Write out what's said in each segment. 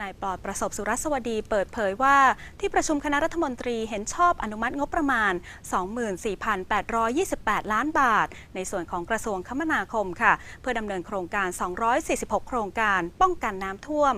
นายปลอดประสบสุรสวดีเปิดเผยว่า ที่ประชุมคณะรัฐมนตรีเห็นชอบอนุมัติงบประมาณ 24,828 ล้านบาท ในส่วนของกระทรวงคมนาคมค่ะ เพื่อดำเนินโครงการ 246 โครงการ ป้องกันน้ำท่วม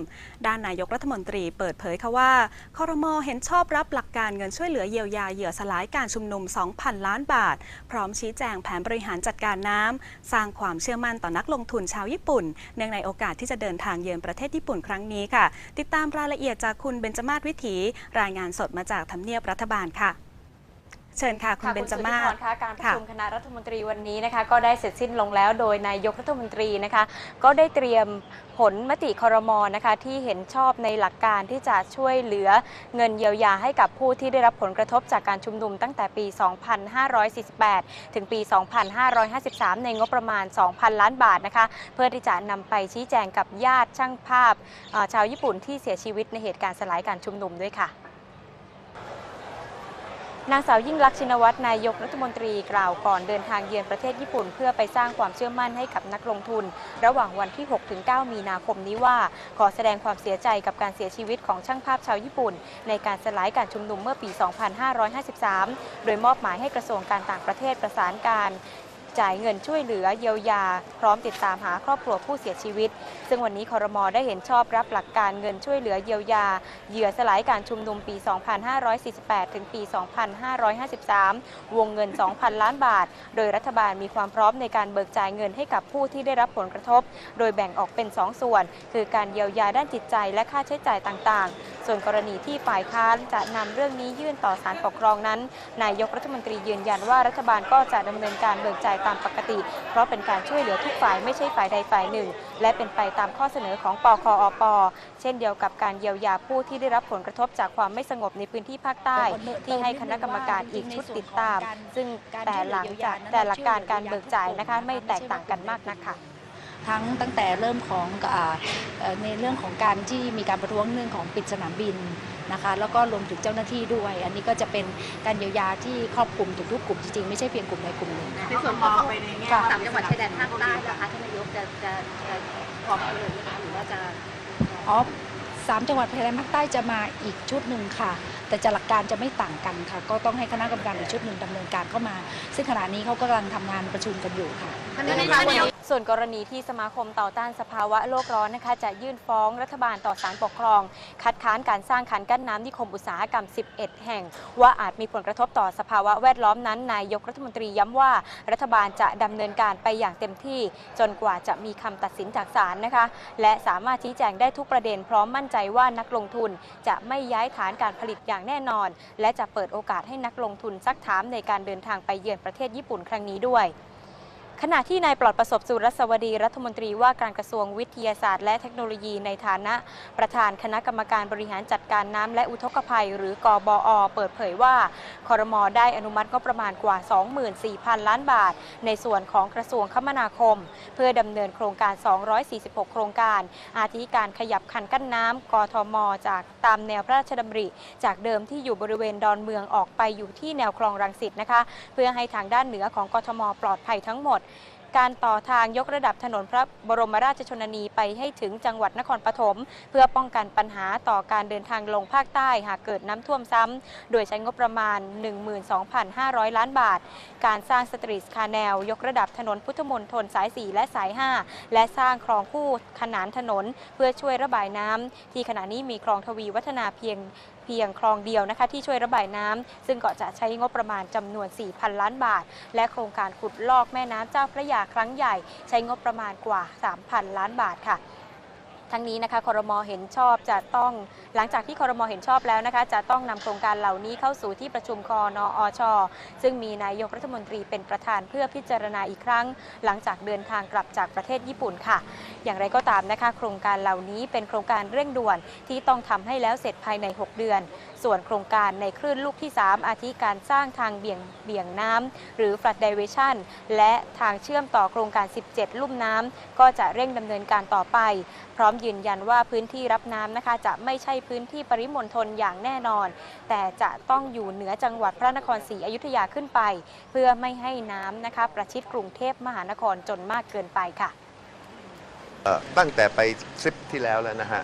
ด้านนายกรัฐมนตรีเปิดเผยค่ะว่าคอรมอเห็นชอบรับหลักการเงินช่วยเหลือเยียวยาเหยื่อสลายการชุมนุม 2,000 ล้านบาท พร้อมชี้แจงแผนบริหารจัดการน้ำสร้างความเชื่อมั่นต่อนักลงทุนชาวญี่ปุ่นเนื่องในโอกาสที่จะเดินทางเยือนประเทศญี่ปุ่นครั้งนี้ค่ะติดตามรายละเอียดจากคุณเบญจมาศวิถี รายงานสดมาจากทำเนียบรัฐบาลค่ะ เชิญค่ะ คุณค่ะเบญจสุทธิมาพศรคะการประค่ะชุมคณะรัฐมนตรีวันนี้นะคะ ก็ได้เสร็จสิ้นลงแล้วโดยนายกรัฐมนตรีนะคะ ก็ได้เตรียมผลมติครมนะคะที่เห็นชอบในหลักการที่จะช่วยเหลือเงินเยียวยาให้กับผู้ที่ได้รับผลกระทบจากการชุมนุมตั้งแต่ปี 2548 ถึงปี 2553 ในงบประมาณ 2,000 ล้านบาทนะคะ เพื่อที่จะนำไปชี้แจงกับญาติช่างภาพเอ่อชาวญี่ปุ่นที่เสียชีวิตในเหตุการณ์สลายการชุมนุมด้วยค่ะ นางสาวยิ่งลักษณ์ชินวัตรนายกรัฐมนตรีกล่าวก่อนเดินทางเยือนประเทศญี่ปุ่น เพื่อไปสร้างความเชื่อมั่นให้กับนักลงทุน ระหว่างวันที่ 6-9 มีนาคมนี้ว่า ขอแสดงความเสียใจกับการเสียชีวิตของช่างภาพชาวญี่ปุ่น ในการสลายการชุมนุมเมื่อปี 2553 โดยมอบหมายให้กระทรวงการต่างประเทศประสานการ จ่ายเงินช่วยเหลือเยียวยา พร้อมติดตามหาครอบครัวผู้เสียชีวิต ซึ่งวันนี้คอรมอได้เห็นชอบรับหลักการเงินช่วยเหลือเยียวยา เหยื่อสลายการชุมนุมปี 2548 ถึงปี 2553 วงเงิน 2,000 ล้านบาท โดยรัฐบาลมีความพร้อมในการเบิกจ่ายเงินให้กับผู้ที่ได้รับผลกระทบ โดยแบ่งออกเป็น 2 ส่วน คือการเยียวยาด้านจิตใจและค่าใช้จ่ายต่างๆ ส่วนกรณีที่ฝ่ายค้านจะนำเรื่องนี้ยื่นต่อศาลปกครองนั้น นายกรัฐมนตรียืนยันว่ารัฐบาลก็จะดำเนินการเบิกจ่ายตามปกติ เพราะเป็นการช่วยเหลือทุกฝ่ายไม่ใช่ฝ่ายใดฝ่ายหนึ่ง และเป็นไปตามข้อเสนอของปคอป เช่นเดียวกับการเยียวยาผู้ที่ได้รับผลกระทบจากความไม่สงบในพื้นที่ภาคใต้ ที่ให้คณะกรรมการอีกชุดติดตาม ซึ่งแต่หลังจากแต่หลักการการเบิกจ่ายนะคะไม่แตกต่างกันมากนักค่ะ ทั้งตั้งแต่เริ่มของอ่าเอ่อในเรื่องของการที่มีการประท้วงเรื่องของปิดสนามบินนะคะแล้วก็รวมถึงเจ้าหน้าที่ด้วย อันนี้ก็จะเป็นการเยียวยาที่ครอบคลุมทุกๆกลุ่มจริงๆไม่ใช่เพียงกลุ่มใดกลุ่มหนึ่งค่ะในส่วนของไปในแง่ค่ะสามจังหวัดชายแดนภาคใต้นะคะท่านนายกจะจะจะพร้อมกันเลยไหมคะหรือว่าจะอ๋อสามจังหวัดชายแดนภาคใต้จะมาอีกชุดหนึ่งค่ะ แต่จะหลักการจะไม่ต่างกันค่ะ ก็ต้องให้คณะกรรมการอีกชุดหนึ่งดำเนินการเข้ามา ซึ่งขณะนี้เขากำลังทำงานประชุมกันอยู่ค่ะท่านนายกคะวันนี้ ส่วนกรณีที่สมาคมต่อต้านสภาวะโลกร้อนนะคะจะยื่นฟ้องรัฐบาลต่อศาลปกครอง คัดค้านการสร้างคันกั้นน้ำนิคมอุตสาหกรรม 11 แห่ง ว่าอาจมีผลกระทบต่อสภาวะแวดล้อมนั้นนายกรัฐมนตรีย้ำว่ารัฐบาลจะดำเนินการไปอย่างเต็มที่ จนกว่าจะมีคำตัดสินจากศาลนะคะ และสามารถชี้แจงได้ทุกประเด็นพร้อมมั่นใจว่านักลงทุนจะไม่ย้ายฐานการผลิตอย่างแน่นอน และจะเปิดโอกาสให้นักลงทุนซักถามในการเดินทางไปเยือนประเทศญี่ปุ่นครั้งนี้ด้วย ขณะที่นายปลอดประสบสุรสวดีรัฐมนตรีว่าการกระทรวงวิทยาศาสตร์และเทคโนโลยีในฐานะ ประธานคณะกรรมการบริหารจัดการน้ำและอุทกภัย หรือกบอเปิดเผยว่าคอรมอได้อนุมัติงบประมาณกว่า 24,000 ล้านบาท ในส่วนของกระทรวงคมนาคม เพื่อดำเนินโครงการ 246 โครงการ อาทิการขยับคันกั้นน้ำกทม จากตามแนวพระราชดำริ จากเดิมที่อยู่บริเวณดอนเมืองออกไปอยู่ที่แนวคลองรังสิตนะคะ เพื่อให้ทางด้านเหนือของกทม ปลอดภัยทั้งหมด การต่อทางยกระดับถนนพระบรมราชชนนีไปให้ถึงจังหวัดนครปฐมเพื่อป้องกันปัญหาต่อการเดินทางลงภาคใต้หากเกิดน้ำท่วมซ้ำ โดยใช้งบประมาณ 12,500 ล้านบาท การสร้างสตรีทคาแนล ยกระดับถนนพุทธมณฑลสาย 4 และสาย 5 และสร้างคลองคู่ขนานถนน เพื่อช่วยระบายน้ำที่ขณะนี้มีคลองทวีวัฒนาเพียงเพียงคลองเดียวนะคะที่ช่วยระบายน้ำซึ่งก็จะใช้งบประมาณจำนวน 4,000 ล้านบาท และโครงการขุดลอกแม่น้ำเจ้าพระยาครั้งใหญ่ ใช้งบประมาณกว่า 3,000 ล้านบาทค่ะ ทั้งนี้นะคะคอรมอเห็นชอบจะต้อง หลังจากที่คอรมอเห็นชอบแล้วนะคะจะต้องนำโครงการเหล่านี้เข้าสู่ที่ประชุมคอนอช ซึ่งมีนายกรัฐมนตรีเป็นประธานเพื่อพิจารณาอีกครั้ง หลังจากเดินทางกลับจากประเทศญี่ปุ่นค่ะ อย่างไรก็ตามนะคะ โครงการเหล่านี้เป็นโครงการเร่งด่วนที่ต้องทำให้แล้วเสร็จภายใน 6 เดือน ส่วนโครงการในคลื่นลูกที่ 3 อาทิการสร้างทางเบี่ยงเบี่ยงน้ำหรือ flood diversion และทางเชื่อมต่อโครงการ 17 ลุ่มน้ำก็จะเร่งดำเนินการต่อไป พร้อมยืนยันว่าพื้นที่รับน้ำนะคะจะไม่ใช่พื้นที่ปริมณฑลอย่างแน่นอน แต่จะต้องอยู่เหนือจังหวัดพระนครศรีอยุธยาขึ้นไป เพื่อไม่ให้น้ำนะคะประชิดกรุงเทพมหานครจนมากเกินไปค่ะตั้งแต่ไปทริปที่แล้วแล้วนะฮะ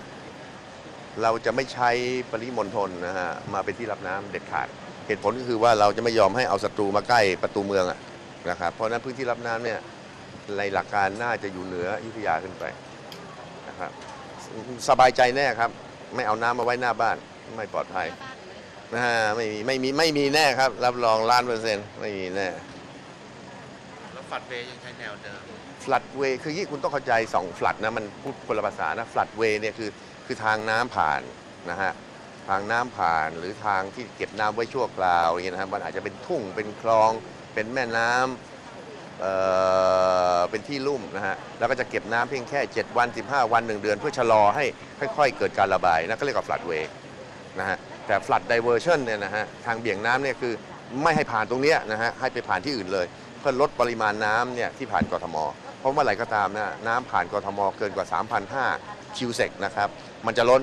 เราจะไม่ใช้ปริมณฑลนะฮะมาเป็นที่รับน้ำเด็ดขาด เหตุผลก็คือว่าเราจะไม่ยอมให้เอาศัตรูมาใกล้ประตูเมืองอะนะครับเพราะฉะนั้นพื้นที่รับน้ำเนี่ยในหลักการน่าจะอยู่เหนืออยุธยาขึ้นไปนะครับสบายใจแน่ครับ ไม่เอาน้ำมาไว้หน้าบ้านไม่ปลอดภัยนะฮะไม่มีไม่มีไม่มีแน่ครับ รับรองล้านเปอร์เซ็นต์ไม่มีแน่แล้วฝัดเวย์ยังใช้แนวเดิมฟลัดเวย์คือยี่คุณต้องเข้าใจ2ฟลัดนะมันพูดคนละภาษานะฟลัดเวย์เนี่ยคือ คือทางน้ำผ่านนะฮะทางน้ำผ่านหรือทางที่เก็บน้ำไว้ชั่วคราวอย่างเงี้ยนะครับมันอาจจะเป็นทุ่งเป็นคลอง เป็นแม่น้ำเอ่อเป็นที่ลุ่มนะฮะแล้วก็จะเก็บน้ำเพียงแค่ 7 วัน 15 วัน 1 เดือน เพื่อชะลอให้ค่อยๆ เกิดการระบายนะก็เรียกว่าฟลัดเวย์นะฮะแต่ฟลัดไดเวอร์ชันเนี่ยนะฮะทางเบี่ยงน้ำเนี่ยคือไม่ให้ผ่านตรงเนี้ยนะฮะให้ไปผ่านที่อื่นเลย เพื่อลดปริมาณน้ำเนี่ยที่ผ่านกทม เพราะเมื่อไหร่ก็ตามนะน้ำผ่านกทมเกินกว่า 3,500 คิวเซกนะครับมันจะล้น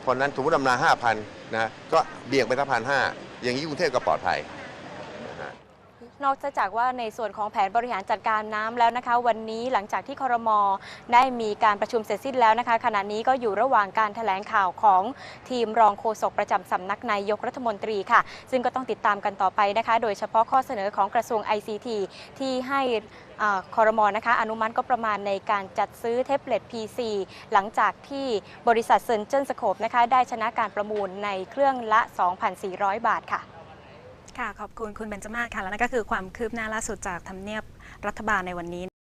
เพราะนั้นสมมติดำนา5,000นะก็เบี่ยงไปสักพันห้าอย่างนี้กรุงเทพก็ปลอดภัย นอกจากว่าในส่วนของแผนบริหารจัดการน้ำแล้วนะคะ วันนี้หลังจากที่ครมได้มีการประชุมเสร็จสิ้นแล้วนะคะ ขณะนี้ก็อยู่ระหว่างการแถลงข่าวของทีมรองโฆษกประจำสำนักนายกรัฐมนตรีค่ะ ซึ่งก็ต้องติดตามกันต่อไปนะคะ โดยเฉพาะข้อเสนอของกระทรวง ICT ที่ให้คอรมอนะคะ อนุมัติก็ประมาณในการจัดซื้อเทบเล็ต PC หลังจากที่บริษัทเซนเจนสโคปนะคะได้ชนะการประมูลในเครื่องละ 2,400 บาทค่ะ ค่ะ ขอบคุณคุณเบนจมาค่ะ และนั่นก็คือความคืบหน้าล่าสุดจากทำเนียบรัฐบาลในวันนี้